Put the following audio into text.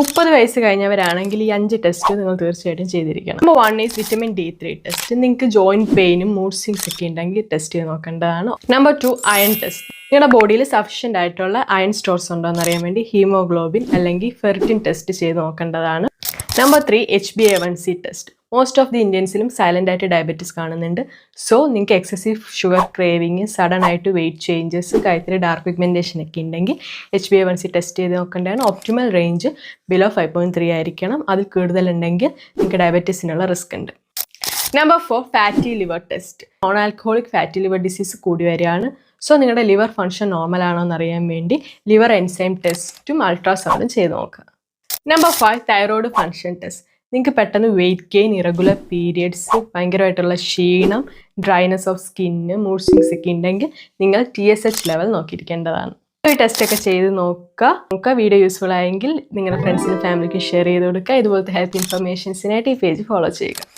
മുപ്പത് വയസ്സ് കഴിഞ്ഞവരാണെങ്കിൽ ഈ അഞ്ച് ടെസ്റ്റ് നിങ്ങൾ തീർച്ചയായിട്ടും ചെയ്തിരിക്കണം. Number one is vitamin D three test നിങ്ങൾക്ക് ജോയിന്റ് പെയിനും മൂഡ് സിങ്സ് ഒക്കെ ഉണ്ടെങ്കിൽ ടെസ്റ്റ് ചെയ്ത് നോക്കേണ്ടതാണ്. നമ്പർ ടു അയൺ ടെസ്റ്റ് നിങ്ങളുടെ ബോഡിയിൽ സഫീഷ്യന്റ് ആയിട്ടുള്ള അയൺ സ്റ്റോർസ് ഉണ്ടോ എന്ന് അറിയാൻ വേണ്ടി ഹീമോഗ്ലോബിൻ അല്ലെങ്കിൽ ഫെർട്ടിൻ ടെസ്റ്റ് ചെയ്ത് നോക്കേണ്ടതാണ്. Number three H B A one C test most of the ഇന്ത്യൻസിലും silent ആയിട്ട് ഡയബറ്റീസ് കാണുന്നുണ്ട്. സോ നിങ്ങൾക്ക് എക്സസീവ് ഷുഗർ ക്രേവിങ് സഡൻ ആയിട്ട് വെയിറ്റ് ചേഞ്ചസ് കാര്യത്തിൽ ഡാർക്ക് പിഗ്മെന്റേഷൻ ഒക്കെ ഉണ്ടെങ്കിൽ H B A one C test ചെയ്ത് നോക്കേണ്ടതാണ്. Optimal range below five point three ആയിരിക്കണം. അതിൽ കൂടുതലുണ്ടെങ്കിൽ നിങ്ങൾക്ക് ഡയബറ്റീസിനുള്ള റിസ്ക് ഉണ്ട്. Number four fatty liver test non alcoholic fatty liver disease കൂടി വരികയാണ്. സോ നിങ്ങളുടെ ലിവർ ഫങ്ഷൻ നോർമൽ ആണോ എന്നറിയാൻ വേണ്ടി ലിവർ എൻസൈം ടെസ്റ്റും അൾട്രാസൗണ്ടും ചെയ്ത് നോക്കുക. Number five thyroid function test നിങ്ങൾക്ക് പെട്ടെന്ന് വെയിറ്റ് ഗെയിൻ ഇറഗുലർ പീരിയഡ്സ് ഭയങ്കരമായിട്ടുള്ള ക്ഷീണം dryness of skin mood swings ഒക്കെ ഉണ്ടെങ്കിൽ നിങ്ങൾ ടി എസ് എച്ച് ലെവൽ നോക്കിയിരിക്കേണ്ടതാണ്. ഈ ടെസ്റ്റ് ഒക്കെ ചെയ്ത് നോക്കുക. നോക്കുക വീഡിയോ യൂസ്ഫുൾ ആയെങ്കിൽ നിങ്ങളുടെ ഫ്രണ്ട്സിനും ഫാമിലിക്കും ഷെയർ ചെയ്ത് കൊടുക്കുക. ഇതുപോലത്തെ ഹെൽത്ത് ഇൻഫർമേഷൻസിനായിട്ട് ഈ പേജ് ഫോളോ ചെയ്യുക.